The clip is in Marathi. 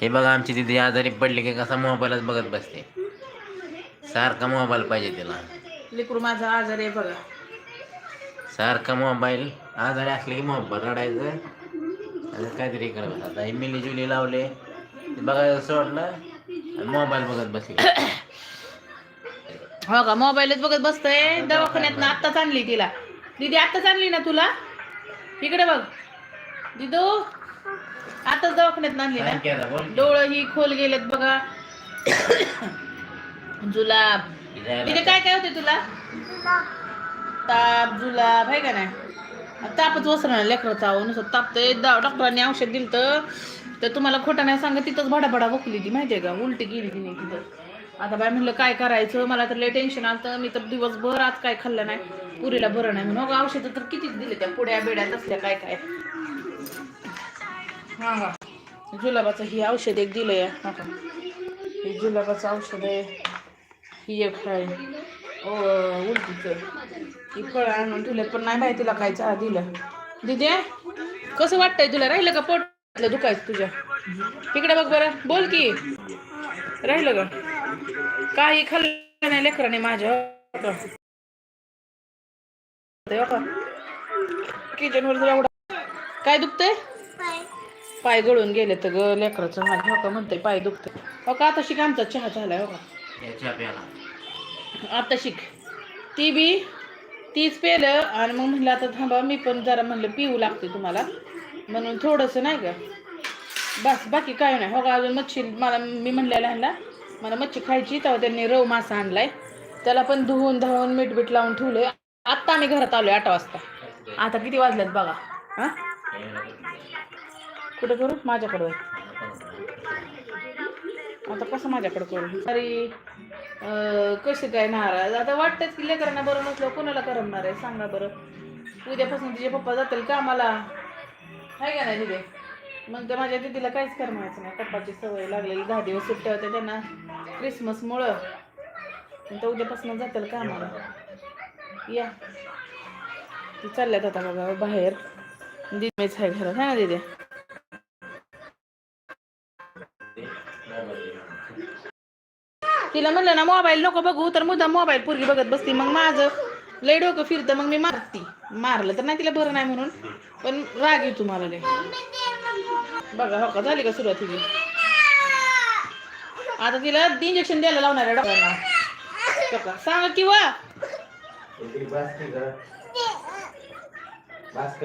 हे बघा आमची दिदी आजारी पडली की कसा मोबाईलच बघत बसते. सारखा मोबाईल पाहिजे तिला. लेकरू माझा आजार आहे बघा. सारखा मोबाईल आजारी असले की मोबाईल रडायचं. आणि काहीतरी करत आता हे मिली जुली लावले. ते बघायचं सोडलं आणि मोबाईल बघत बसले. हो का मोबाईलच बघत बसतोय. दवाखान्यात आत्ताच आणली तिला. दीदी आत्ताच आणली ना तुला? इकडे बघ. दिदू? आताच दवाखान्यात आणली ना. डोळं ही खोल गेलेत बघा. जुलाब. तिथे काय काय होते तुला? ताप जुलाब आहे का नाही? तापच वसणार लेकराचा नुसतं तापतंय. डॉक्टरांनी औषध दिलं तर तर तुम्हाला खोटं नाही सांगत तिथंच भडाभडा बकली ती माहितीये का? उलटी गेली तिने तिथं. आता बाय म्हणलं काय करायचं? मला तर लय टेन्शन आलं मी तर दिवसभर आज काय खाल्लं नाही. पुरीला बरं नाही म्हणून. औषधं तर कितीच दिले त्या पुड्या बिड्या तसल्या काय काय हां हां. जुलाबाचं ही औषध एक दिलंय. हा का हे जुलाबाचं औषध आहे. ही एक आहे. ओ उलटीचं. ही फळं आणून ठेवलं पण नाही माहिती तिला काय चहा दिलं. दिदी कसं वाटतंय तुला? राहिलं का पोटातलं दुखायचं तुझ्या? इकडे बघ बरं. बोल की. राहिलं का? काही खाल्लं नाही लेकराने माझ्या. किचनवर तुला काय दुखतंय? पाय गळून गेले तर ग लेकराचं माझ्या हो का म्हणतंय पाय दुखतंय. हो का? आता शिक आमचा चहा झालाय हो का? याच्या प्याला आता शिक. ती बी तीच पेलं आणि मग म्हणलं आता थांबा मी पण जरा म्हणलं पिऊ लागते तुम्हाला. म्हणून थोडंसं नाही का? बस बाकी काय नाही. हो का? अजून मच्छी मला मी म्हणलेलं ह्यांना मला मच्छी खायची तेव्हा त्यांनी रव मासा आणलाय. त्याला पण धुवून धावून मीठ बीठ लावून ठेवलंय. आत्ता आम्ही घरात आलोय आठ वाजता. आता किती वाजल्यात बघा? हा? कुठं करू? माझ्याकडं. आता कसं माझ्याकडं करू? सारी अं, कसे काय महाराज आता वाटतंच की लेकरांना बरं नसलं कोणाला करमणार आहे? सांगा बरं. उद्यापासून तिचे पप्पा जातील कामाला आहे का नाही तिथे? मग तर माझ्या दिदीला काहीच करमायचं नाही. पप्पाची सवय लागलेली. दहा दिवस सुट्ट्या होत्या त्यांना क्रिसमसमुळं. तर उद्यापासून जातील कामाला या. ती चालल्यात आता बघा बाहेर. दिमेच आहे घरात. आहे ना दिदी? तिला म्हणलं ना मोबाईल नको बघू तर मुद्दा मोबाईल पूर्वी बघत बसती. मग माझं लय डोकं फिरतं मग मी मारती. मारलं तर नाही तिला बरं नाही म्हणून पण राग येतो तुम्हाला लय. बघा हो का झाली का सुरुवात तिची आता तिला इंजेक्शन द्यायला लावणार आहे डॉक्टरांना. हो सांगा किंवा बस